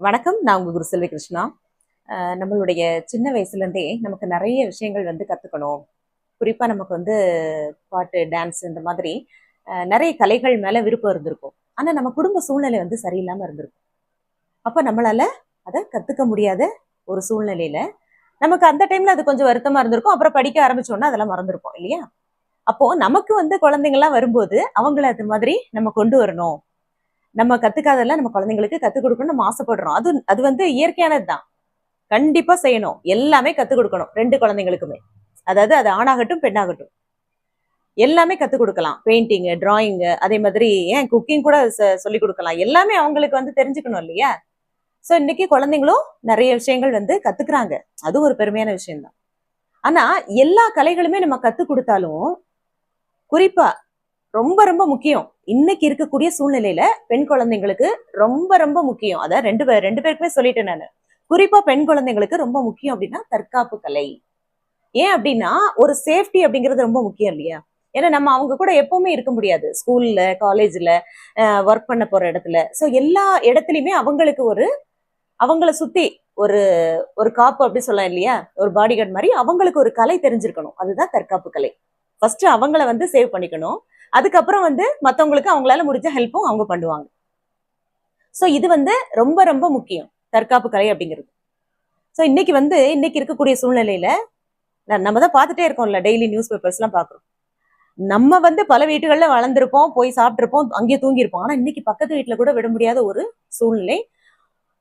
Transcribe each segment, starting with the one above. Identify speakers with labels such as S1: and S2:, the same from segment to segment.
S1: வணக்கம் நான் உங்க குரு செல்வி கிருஷ்ணா. நம்மளுடைய சின்ன வயசுலேருந்தே நமக்கு நிறைய விஷயங்கள் வந்து கற்றுக்கணும் குறிப்பாக நமக்கு வந்து பாட்டு டான்ஸ் இந்த மாதிரி நிறைய கலைகள் மேலே விருப்பம் இருந்திருக்கும். ஆனால் நம்ம குடும்ப சூழ்நிலை வந்து சரியில்லாமல் இருந்திருக்கும். அப்போ நம்மளால் அதை கற்றுக்க முடியாத ஒரு சூழ்நிலையில நமக்கு அந்த டைமில் அது கொஞ்சம் வருத்தமாக இருந்திருக்கும். அப்புறம் படிக்க ஆரம்பிச்சோன்னா அதெல்லாம் மறந்துருப்போம் இல்லையா? அப்போது நமக்கு வந்து குழந்தைங்கள்லாம் வரும்போது அவங்கள அது மாதிரி நம்ம கொண்டு வரணும். நம்ம கத்துக்காதெல்லாம் நம்ம குழந்தைங்களுக்கு கத்துக் கொடுக்கணும் நம்ம ஆசைப்படுறோம். அது அது வந்து இயற்கையானது தான் கண்டிப்பா செய்யணும். எல்லாமே கத்துக் கொடுக்கணும். ரெண்டு குழந்தைங்களுக்குமே. அதாவது அது ஆணாகட்டும் பெண்ணாகட்டும். எல்லாமே கத்துக் கொடுக்கலாம். பெயிண்டிங்கு டிராயிங்கு அதே மாதிரி ஏன் குக்கிங் கூட சொல்லி சொல்லிக் கொடுக்கலாம். எல்லாமே அவங்களுக்கு வந்து தெரிஞ்சுக்கணும் இல்லையா? சோ இன்னைக்கு குழந்தைங்களும் நிறைய விஷயங்கள் வந்து கத்துக்கிறாங்க. அது ஒரு பெருமையான விஷயம்தான். ஆனா எல்லா கலைகளுமே நம்ம கத்துக் கொடுத்தாலும் குறிப்பா ரொம்ப ரொம்ப முக்கியம். இன்னைக்கு இருக்கக்கூடிய சூழ்நிலையில பெண் குழந்தைங்களுக்கு ரொம்ப ரொம்ப முக்கியம். அதான் ரெண்டு பேர் ரெண்டு பேருக்குமே சொல்லிட்டேன் நான். குறிப்பா பெண் குழந்தைங்களுக்கு ரொம்ப முக்கியம் அப்படின்னா தற்காப்பு கலை. ஏன் அப்படின்னா ஒரு சேஃப்டி அப்படிங்கிறது ரொம்ப முக்கியம் இல்லையா? ஏன்னா நம்ம அவங்க கூட எப்பவுமே இருக்க முடியாது. ஸ்கூல்ல காலேஜ்ல ஒர்க் பண்ண போற இடத்துல. ஸோ எல்லா இடத்துலயுமே அவங்களுக்கு ஒரு அவங்கள சுத்தி ஒரு ஒரு காப்பு அப்படி சொல்லலாம் இல்லையா? ஒரு பாடி கார்டு மாதிரி அவங்களுக்கு ஒரு கலை தெரிஞ்சிருக்கணும். அதுதான் தற்காப்பு கலை. ஃபர்ஸ்ட் அவங்கள வந்து சேவ் பண்ணிக்கணும். அதுக்கப்புறம் வந்து மற்றவங்களுக்கு அவங்களால முடிஞ்ச ஹெல்ப்பும் அவங்க பண்ணுவாங்க. ஸோ இது வந்து ரொம்ப ரொம்ப முக்கியம். தற்காப்பு கலை அப்படிங்கிறது. ஸோ இன்னைக்கு வந்து இன்னைக்கு இருக்கக்கூடிய சூழ்நிலையில நம்ம தான் பார்த்துட்டே இருக்கோம்ல டெய்லி நியூஸ் பேப்பர்ஸ்லாம் பார்க்குறோம். நம்ம வந்து பல வீட்டுகளில் வளர்ந்துருப்போம் போய் சாப்பிட்ருப்போம் அங்கேயே தூங்கியிருப்போம். ஆனால் இன்னைக்கு பக்கத்து வீட்டில் கூட விட முடியாத ஒரு சூழ்நிலை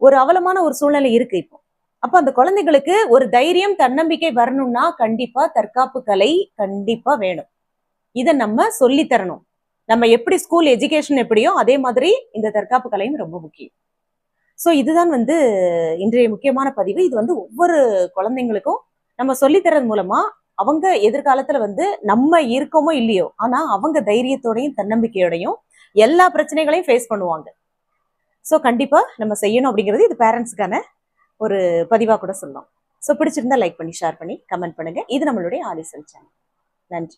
S1: ஒரு அவலமான ஒரு சூழ்நிலை இருக்கு இப்போ. அப்போ அந்த குழந்தைகளுக்கு ஒரு தைரியம் தன்னம்பிக்கை வரணும்னா கண்டிப்பாக தற்காப்பு கலை கண்டிப்பாக வேணும். இதை நம்ம சொல்லித் தரணும் நம்ம எப்படி ஸ்கூல் எஜுகேஷன் எப்படியோ அதே மாதிரி இந்த தற்காப்பு கலையும் ரொம்ப முக்கியம். ஸோ இதுதான் வந்து இன்றைய முக்கியமான பதிவு. இது வந்து ஒவ்வொரு குழந்தைங்களுக்கும் நம்ம சொல்லித் தரது மூலமா அவங்க எதிர்காலத்துல வந்து நம்ம இருக்கோமோ இல்லையோ ஆனா அவங்க தைரியத்தோடையும் தன்னம்பிக்கையோடையும் எல்லா பிரச்சனைகளையும் ஃபேஸ் பண்ணுவாங்க. ஸோ கண்டிப்பா நம்ம செய்யணும் அப்படிங்கிறது இது பேரண்ட்ஸுக்கான ஒரு பதிவா கூட சொல்லலாம். ஸோ பிடிச்சிருந்தா லைக் பண்ணி ஷேர் பண்ணி கமெண்ட் பண்ணுங்க. இது நம்மளுடைய ஆலிசல் சேனல் நன்றி.